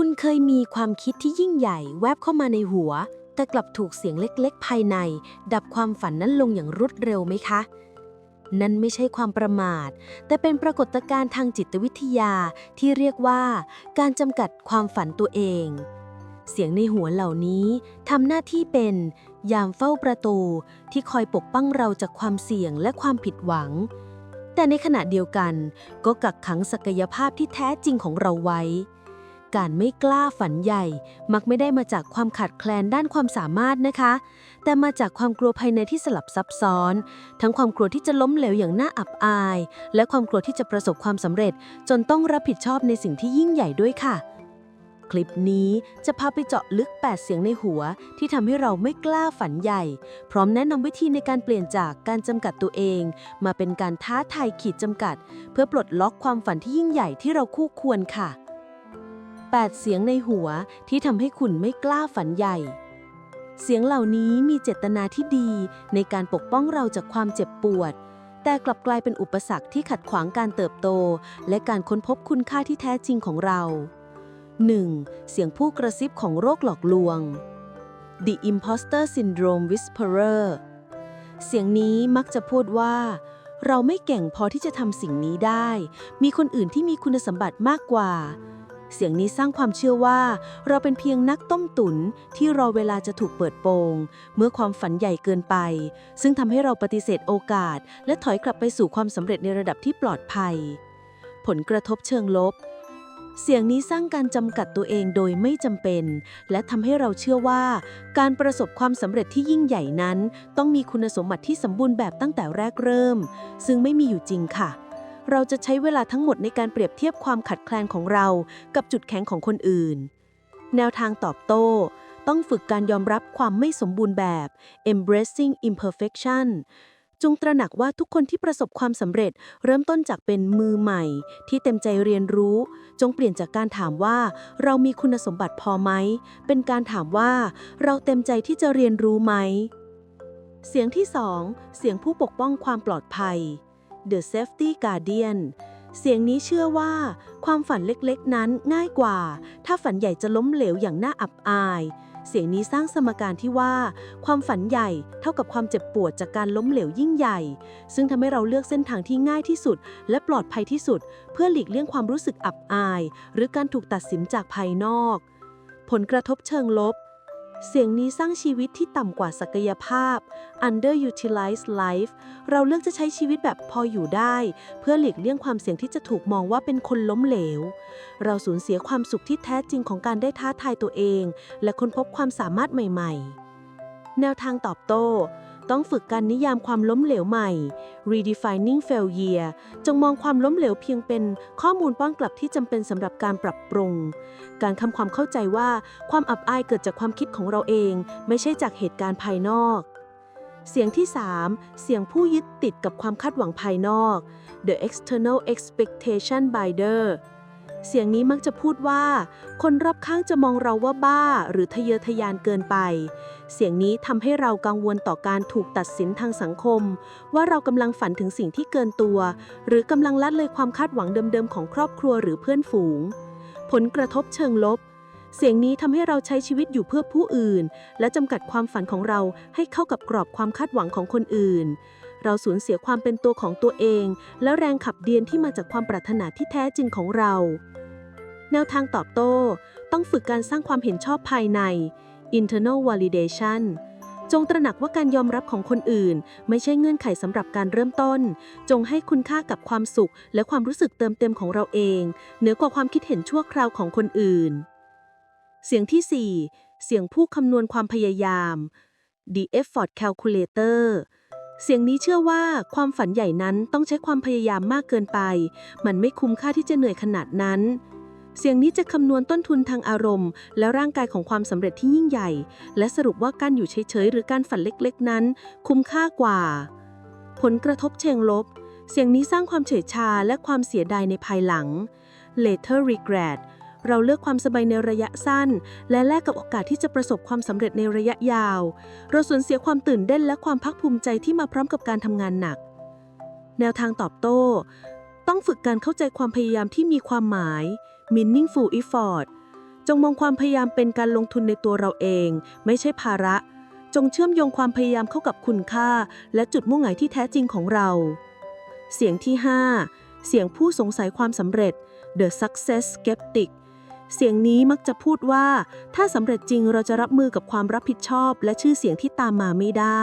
คุณเคยมีความคิดที่ยิ่งใหญ่แวบเข้ามาในหัว แต่กลับถูกเสียงเล็กๆ ภายใน ดับความฝันนั้นลงอย่างรวดเร็วไหมคะ นั่นไม่ใช่ความประมาท แต่เป็นปรากฏการณ์ทางจิตวิทยาที่เรียกว่า การจำกัดความฝันตัวเอง เสียงในหัวเหล่านี้ทำหน้าที่เป็น ยามเฝ้าประตูที่คอยปกป้องเราจากความเสี่ยงและความผิดหวัง แต่ในขณะเดียวกัน ก็กักขังศักยภาพที่แท้จริงของเราไว้ การไม่กล้าฝันใหญ่ มักไม่ได้มาจากความขาดแคลนด้านความสามารถนะคะ แต่มาจากความกลัวภายในที่สลับซับซ้อน ทั้งความกลัวที่จะล้มเหลวอย่างน่าอับอาย และความกลัวที่จะประสบความสำเร็จ จนต้องรับผิดชอบในสิ่งที่ยิ่งใหญ่ด้วยค่ะ คลิปนี้จะพาไปเจาะลึก 8 เสียงในหัว ที่ทำให้เราไม่กล้าฝันใหญ่ พร้อมแนะนำวิธีในการเปลี่ยนจากการจำกัดตัวเอง มาเป็นการท้าทายขีดจำกัด เพื่อปลดล็อกความฝันที่ยิ่งใหญ่ที่เราคู่ควรค่ะ 8 เสียงในหัวที่ทำให้คุณไม่กล้าฝันใหญ่ เสียงเหล่านี้มีเจตนาที่ดีในการปกป้องเราจากความเจ็บปวด แต่กลับกลายเป็นอุปสรรคที่ขัดขวางการเติบโต และการค้นพบคุณค่าที่แท้จริงของเรา 1. เสียงผู้กระซิบของโรคหลอกลวง The Imposter Syndrome Whisperer เสียงนี้มักจะพูดว่า เราไม่เก่งพอที่จะทำสิ่งนี้ได้ มีคนอื่นที่มีคุณสมบัติมากกว่า เสียงนี้สร้างความเชื่อว่า เราเป็นเพียงนักต้มตุ๋นที่รอเวลาจะถูกเปิดโปง เมื่อความฝันใหญ่เกินไป ซึ่งทำให้เราปฏิเสธโอกาส และถอยกลับไปสู่ความสำเร็จในระดับที่ปลอดภัย ผลกระทบเชิงลบ เสียงนี้สร้างการจำกัดตัวเองโดยไม่จำเป็น และทำให้เราเชื่อว่า การประสบความสำเร็จที่ยิ่งใหญ่นั้น ต้องมีคุณสมบัติที่สมบูรณ์แบบตั้งแต่แรกเริ่ม ซึ่งไม่มีอยู่จริงค่ะ เราจะใช้เวลาทั้งหมดในการเปรียบเทียบความขัดแคลนของเรา กับจุดแข็งของคนอื่น แนวทางตอบโต้ ต้องฝึกการยอมรับความไม่สมบูรณ์แบบ embracing imperfection จงตระหนักว่าทุกคนที่ประสบความสำเร็จ เริ่มต้นจากเป็นมือใหม่ ที่เต็มใจเรียนรู้ จงเปลี่ยนจากการถามว่า เรามีคุณสมบัติพอไหม เป็นการถามว่า เราเต็มใจที่จะเรียนรู้ไหม เสียงที่ 2 เสียงผู้ปกป้องความปลอดภัย The Safety Guardian เสียงนี้เชื่อว่า ความฝันเล็กๆนั้นง่ายกว่า ถ้าฝันใหญ่จะล้มเหลวอย่างน่าอับอาย เสียงนี้สร้างสมการที่ว่า ความฝันใหญ่เท่ากับความเจ็บปวดจากการล้มเหลวยิ่งใหญ่ ซึ่งทำให้เราเลือกเส้นทางที่ง่ายที่สุด และปลอดภัยที่สุด เพื่อหลีกเลี่ยงความรู้สึกอับอาย หรือการถูกตัดสินจากภายนอก ผลกระทบเชิงลบ เสียงนี้สร้างชีวิตที่ต่ำกว่าศักยภาพ underutilized life เราเลือกจะใช้ชีวิตแบบพออยู่ได้ เพื่อหลีกเลี่ยงความเสี่ยงที่จะถูกมองว่าเป็นคนล้มเหลว เราสูญเสียความสุขที่แท้จริงของการได้ท้าทายตัวเอง และค้นพบความสามารถใหม่ ๆ แนวทางตอบโต้ ต้องฝึกการนิยามความล้มเหลวใหม่ redefining failure จงมองความล้มเหลวเพียงเป็นข้อมูลป้อนกลับที่จำเป็นสำหรับการปรับปรุง การทำความเข้าใจว่าความอับอายเกิดจากความคิดของเราเอง ไม่ใช่จากเหตุการณ์ภายนอก เสียงที่ 3 เสียงผู้ยึดติดกับความคาดหวังภายนอก the external expectation binder เสียงนี้มักจะพูดว่า คนรอบข้างจะมองเราว่าบ้า หรือทะเยอทะยานเกินไป เสียงนี้ทำให้เรากังวลต่อการถูกตัดสินทางสังคม ว่าเรากำลังฝันถึงสิ่งที่เกินตัว หรือกำลังละเลยความคาดหวังเดิมๆของครอบครัวหรือเพื่อนฝูง ผลกระทบเชิงลบ เสียงนี้ทำให้เราใช้ชีวิตอยู่เพื่อผู้อื่น และจำกัดความฝันของเราให้เข้ากับกรอบความคาดหวังของคนอื่นเราสูญเสียความเป็นตัวของตัวเอง และแรงขับเดียนที่มาจากความปรารถนาที่แท้จริงของเรา แนวทางตอบโต้ ต้องฝึกการสร้างความเห็นชอบภายใน internal validation จงตระหนักว่าการยอมรับของคนอื่น ไม่ใช่เงื่อนไขสำหรับการเริ่มต้น จงให้คุณค่ากับความสุข และความรู้สึกเติมเต็มของเราเอง เหนือกว่าความคิดเห็นชั่วคราวของคนอื่น เสียงที่ 4 เสียงผู้คำนวณความพยายาม the effort calculator เสียงนี้เชื่อว่าความฝันใหญ่นั้นต้องใช้ความพยายามมากเกินไป มันไม่คุ้มค่าที่จะเหนื่อยขนาดนั้น เสียงนี้จะคำนวณต้นทุนทางอารมณ์ และร่างกายของความสำเร็จที่ยิ่งใหญ่ และสรุปว่าการอยู่เฉยๆหรือการฝันเล็กๆ นั้น คุ้มค่ากว่า ผลกระทบเชิงลบ เสียงนี้สร้างความเฉยชาและความเสียดายในภายหลัง later regret เราเลือกความสบายในระยะสั้น และแลกกับโอกาสที่จะประสบความสำเร็จในระยะยาว เราสูญเสียความตื่นเต้นและความภาคภูมิใจที่มาพร้อมกับการทำงานหนัก แนวทางตอบโต้ ต้องฝึกการเข้าใจความพยายามที่มีความหมาย meaningful effort จงมองความพยายามเป็นการลงทุนในตัวเราเอง ไม่ใช่ภาระ จงเชื่อมโยงความพยายามเข้ากับคุณค่า และจุดมุ่งหมายที่แท้จริงของเรา เสียงที่ 5 เสียงผู้สงสัยความสำเร็จ The Success Skeptic เสียงนี้มักจะพูดว่า ถ้าสำเร็จจริงเราจะรับมือกับความรับผิดชอบ และชื่อเสียงที่ตามมาไม่ได้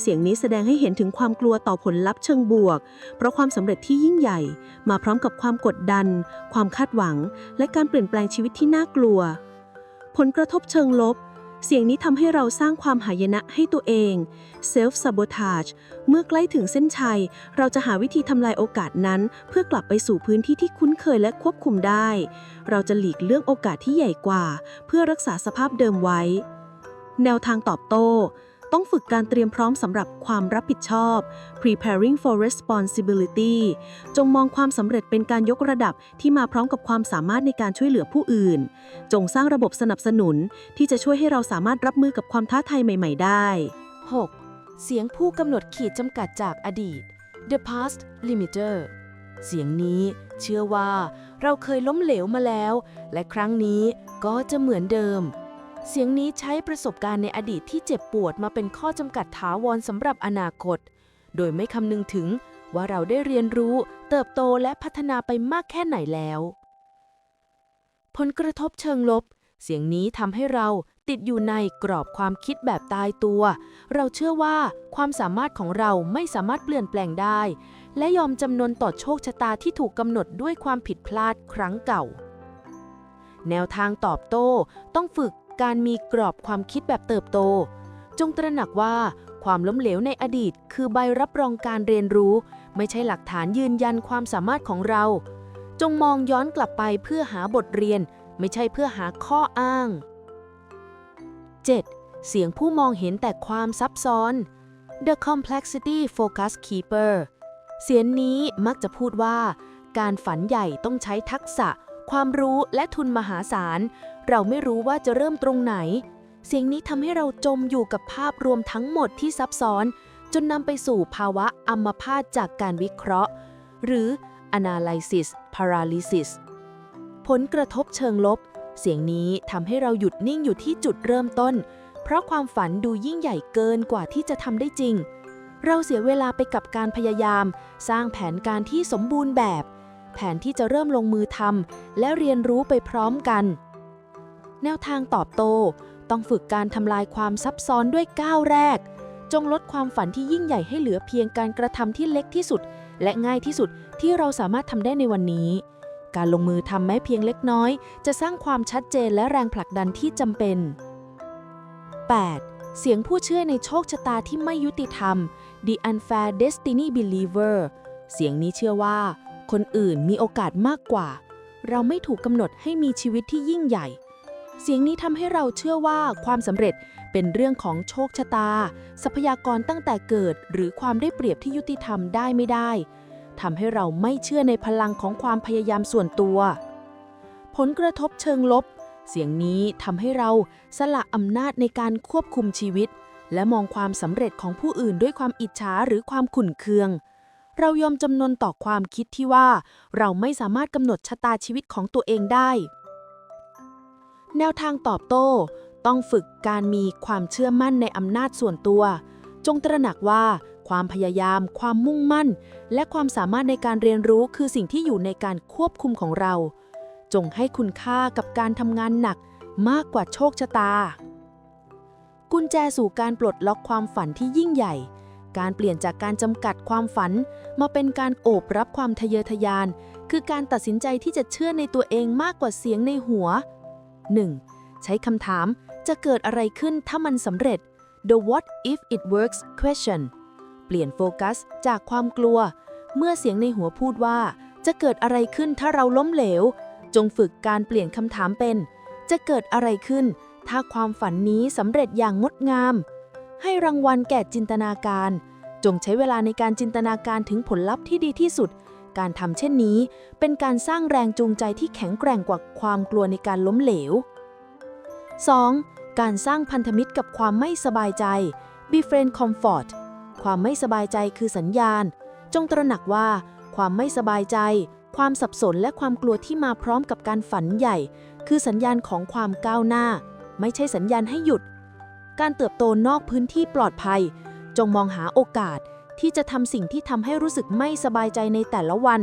เสียงนี้แสดงให้เห็นถึงความกลัวต่อผลลัพธ์เชิงบวก เพราะความสำเร็จที่ยิ่งใหญ่ มาพร้อมกับความกดดัน ความคาดหวัง และการเปลี่ยนแปลงชีวิตที่น่ากลัว ผลกระทบเชิงลบ เสียงนี้ทำให้เราสร้างความหายนะให้ตัวเอง self sabotage เมื่อใกล้ถึงเส้นชัย เราจะหาวิธีทำลายโอกาสนั้น เพื่อกลับไปสู่พื้นที่ที่คุ้นเคยและควบคุมได้ เราจะหลีกเลี่ยงโอกาสที่ใหญ่กว่า เพื่อรักษาสภาพเดิมไว้ แนวทางตอบโต้ ต้องฝึกการเตรียมพร้อมสำหรับความรับผิดชอบ preparing for responsibility จงมองความสำเร็จเป็นการยกระดับที่มาพร้อมกับความสามารถในการช่วยเหลือผู้อื่น จงสร้างระบบสนับสนุนที่จะช่วยให้เราสามารถรับมือกับความท้าทายใหม่ ๆ ได้ 6. เสียงผู้กำหนดขีดจำกัดจากอดีต The Past Limiter เสียงนี้เชื่อว่าเราเคยล้มเหลวมาแล้ว และครั้งนี้ก็จะเหมือนเดิม เสียงนี้ใช้ประสบการณ์ในอดีตที่เจ็บปวดมาเป็นข้อจำกัดถาวรสำหรับอนาคต โดยไม่คำนึงถึงว่าเราได้เรียนรู้ เติบโตและพัฒนาไปมากแค่ไหนแล้ว ผลกระทบเชิงลบ เสียงนี้ทำให้เราติดอยู่ในกรอบความคิดแบบตายตัว เราเชื่อว่าความสามารถของเราไม่สามารถเปลี่ยนแปลงได้ และยอมจำนวนต่อโชคชะตาที่ถูกกำหนดด้วยความผิดพลาดครั้งเก่า แนวทางตอบโต้ต้องฝึก การมีกรอบความคิดแบบเติบโต จงตระหนักว่าความล้มเหลวในอดีต คือใบรับรองการเรียนรู้ ไม่ใช่หลักฐานยืนยันความสามารถของเรา จงมองย้อนกลับไปเพื่อหาบทเรียน ไม่ใช่เพื่อหาข้ออ้าง 7. เสียงผู้มองเห็นแต่ความซับซ้อน The Complexity Focus Keeper เสียงนี้มักจะพูดว่า การฝันใหญ่ต้องใช้ทักษะ ความรู้และทุนมหาศาล เราไม่รู้ว่าจะเริ่มตรงไหน เสียงนี้ทำให้เราจมอยู่กับภาพรวมทั้งหมดที่ซับซ้อน จนนำไปสู่ภาวะอัมพาตจากการวิเคราะห์ หรือ analysis paralysis ผลกระทบเชิงลบ เสียงนี้ทำให้เราหยุดนิ่งอยู่ที่จุดเริ่มต้น เพราะความฝันดูยิ่งใหญ่เกินกว่าที่จะทำได้จริง เราเสียเวลาไปกับการพยายาม สร้างแผนการที่สมบูรณ์แบบ แผนที่จะเริ่มลงมือทำและเรียนรู้ไปพร้อมกัน แนวทางตอบโต้ต้องฝึกการทำลายความซับซ้อนด้วยก้าวแรก จงลดความฝันที่ยิ่งใหญ่ให้เหลือเพียงการกระทำที่เล็กที่สุด และง่ายที่สุดที่เราสามารถทำได้ในวันนี้ การลงมือทำแม้เพียงเล็กน้อย จะสร้างความชัดเจนและแรงผลักดันที่จำเป็น 8. เสียงผู้เชื่อในโชคชะตาที่ไม่ยุติธรรม The Unfair Destiny Believer เสียงนี้เชื่อว่า คนอื่นมีโอกาสมากกว่า เราไม่ถูกกำหนดให้มีชีวิตที่ยิ่งใหญ่ เสียงนี้ทำให้เราเชื่อว่าความสำเร็จเป็นเรื่องของโชคชะตา ทรัพยากรตั้งแต่เกิด หรือความได้เปรียบที่ยุติธรรมได้ไม่ได้ทำให้เราไม่เชื่อในพลังของความพยายามส่วนตัว ผลกระทบเชิงลบ เสียงนี้ทำให้เราสละอำนาจในการควบคุมชีวิต และมองความสำเร็จของผู้อื่นด้วยความอิจฉาหรือความขุ่นเคือง เรายอมจำนนต่อความคิดที่ว่า เราไม่สามารถกำหนดชะตาชีวิตของตัวเองได้ แนวทางตอบโต้ ต้องฝึกการมีความเชื่อมั่นในอำนาจส่วนตัว จงตระหนักว่า ความพยายาม ความมุ่งมั่น และความสามารถในการเรียนรู้คือสิ่งที่อยู่ในการควบคุมของเรา จงให้คุณค่ากับการทำงานหนักมากกว่าโชคชะตา กุญแจสู่การปลดล็อกความฝันที่ยิ่งใหญ่ การเปลี่ยนจากการจำกัดความฝัน มาเป็นการโอบรับความทะเยอทะยาน คือการตัดสินใจที่จะเชื่อในตัวเองมากกว่าเสียงในหัว 1. ใช้คำถามจะเกิดอะไรขึ้นถ้ามันสำเร็จ The what if it works question เปลี่ยนโฟกัสจากความกลัว เมื่อเสียงในหัวพูดว่า จะเกิดอะไรขึ้นถ้าเราล้มเหลว จงฝึกการเปลี่ยนคำถามเป็น จะเกิดอะไรขึ้น ถ้าความฝันนี้สำเร็จอย่างงดงาม ให้รางวัลแก่จินตนาการ จงใช้เวลาในการจินตนาการถึงผลลัพธ์ที่ดีที่สุด การทำเช่นนี้ เป็นการสร้างแรงจูงใจที่แข็งแกร่งกว่าความกลัวในการล้มเหลว 2. การสร้างพันธมิตรกับความไม่สบายใจ befriend comfort ความไม่สบายใจคือสัญญาณ จงตระหนักว่า ความไม่สบายใจ ความสับสนและความกลัวที่มาพร้อมกับการฝันใหญ่ คือสัญญาณของความก้าวหน้า ไม่ใช่สัญญาณให้หยุด การเติบโตนอกพื้นที่ปลอดภัย จงมองหาโอกาสที่จะทำสิ่งที่ทำให้รู้สึกไม่สบายใจในแต่ละวัน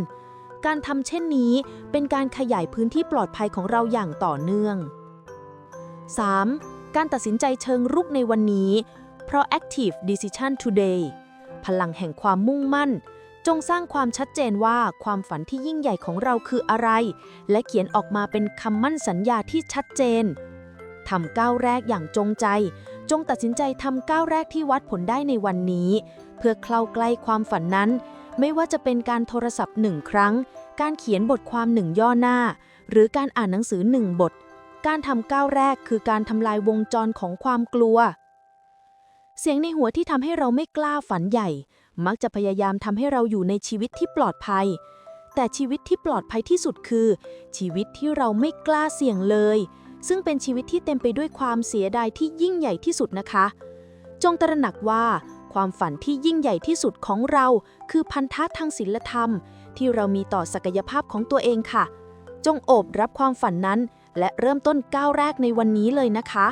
การทำเช่นนี้เป็นการขยายพื้นที่ปลอดภัยของเราอย่างต่อเนื่อง 3. การตัดสินใจเชิงรุกในวันนี้ proactive decision today พลังแห่งความมุ่งมั่น จงสร้างความชัดเจนว่าความฝันที่ยิ่งใหญ่ของเราคืออะไร และเขียนออกมาเป็นคำมั่นสัญญาที่ชัดเจนทำก้าวแรกอย่างจงใจ จงตัดสินใจทำก้าวแรกที่วัดผลได้ในวันนี้ เพื่อเข้าใกล้ความฝันนั้น ไม่ว่าจะเป็นการโทรศัพท์หนึ่งครั้ง การเขียนบทความหนึ่งย่อหน้า หรือการอ่านหนังสือหนึ่งบท การทำก้าวแรกคือการทำลายวงจรของความกลัว เสียงในหัวที่ทำให้เราไม่กล้าฝันใหญ่ มักจะพยายามทำให้เราอยู่ในชีวิตที่ปลอดภัย แต่ชีวิตที่ปลอดภัยที่สุดคือ ชีวิตที่เราไม่กล้าเสี่ยงเลย ซึ่งเป็นชีวิตที่เต็มไปด้วยความเสียดายที่ยิ่งใหญ่ที่สุดนะคะ จงตระหนักว่า ความฝันที่ยิ่งใหญ่ที่สุดของเรา คือพันธะทางศีลธรรม ที่เรามีต่อศักยภาพของตัวเองค่ะ จงโอบรับความฝันนั้น และเริ่มต้นก้าวแรกในวันนี้เลยนะคะ